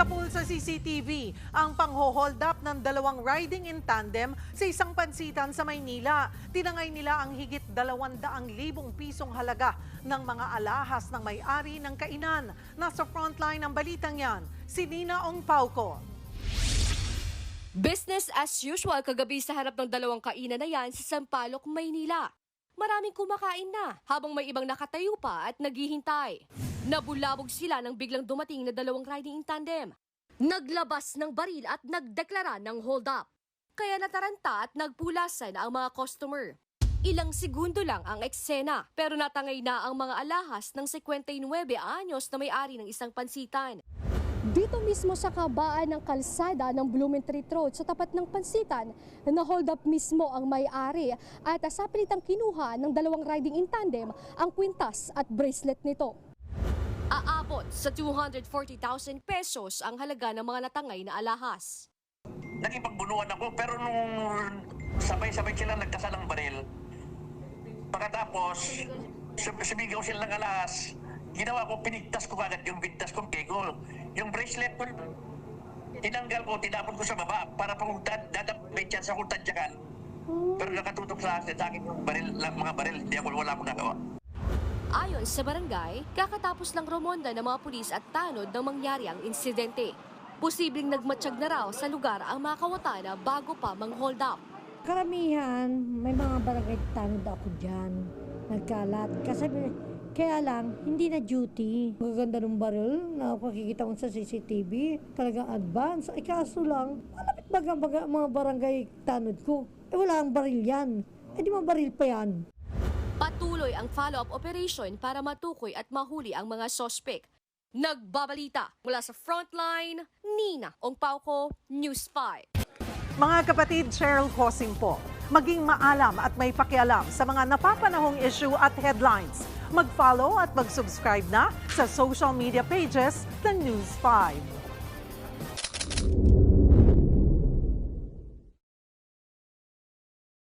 Sa pool sa CCTV, ang pangho-hold up ng dalawang riding in tandem sa isang pansitan sa Maynila. Tinangay nila ang higit 200,000 pisong halaga ng mga alahas ng may-ari ng kainan. Nasa frontline ng balitang yan, si Nina Ong Pauco. Business as usual kagabi sa harap ng dalawang kainan na yan sa Sampaloc, Maynila. Maraming kumakain na habang may ibang nakatayo pa at naghihintay. Nabulabog sila nang biglang dumating na dalawang riding in tandem. Naglabas ng baril at nagdeklara ng hold up. Kaya nataranta at nagpulasan ang mga customer. Ilang segundo lang ang eksena pero natangay na ang mga alahas ng 59 anyos na may-ari ng isang pansitan. Dito mismo sa kabaan ng kalsada ng Blumentritt Road sa tapat ng pansitan, na hold up mismo ang may-ari at sa pilitang kinuha ng dalawang riding in tandem ang kwintas at bracelet nito. Sa 240,000 pesos ang halaga ng mga natangay na alahas. Nakipagbunuan ako pero nung sabay-sabay sila nagkasalang baril. Pagkatapos, sum- sumigaw sila ng alas. Ginawa ko, pinigtas ko agad yung bintas kong kego. Yung bracelet ko, tinanggal ko, tinapon ko sa baba para dad, dadap, may chance akong tadyakan. Pero nakatutok sa akin, sa akin yung baril, lang, mga baril, hindi ako, wala akong nagawa. Ayon sa barangay, kakatapos lang romonda ng mga pulis at tanod nang mangyari ang insidente. Posibleng nagmatsyag na raw sa lugar ang mga kawatana bago pa mang-hold up. Karamihan, may mga barangay tanod ako dyan. Nagkalat. Kasi kaya lang, hindi na duty. Magaganda ng baril na pakikita mo sa CCTV. Talagang advance. Ay kaso lang, malapit baga, baga mga barangay tanod ko. Eh wala ang baril yan. Eh di baril pa yan. Patuloy ang follow-up operation para matukoy at mahuli ang mga sospek. Nagbabalita mula sa frontline, Nina Ongpauko, News 5. Mga kapatid, Cheryl Cosing po. Maging maalam at may pakialam sa mga napapanahong issue at headlines. Mag-follow at mag-subscribe na sa social media pages ng News 5.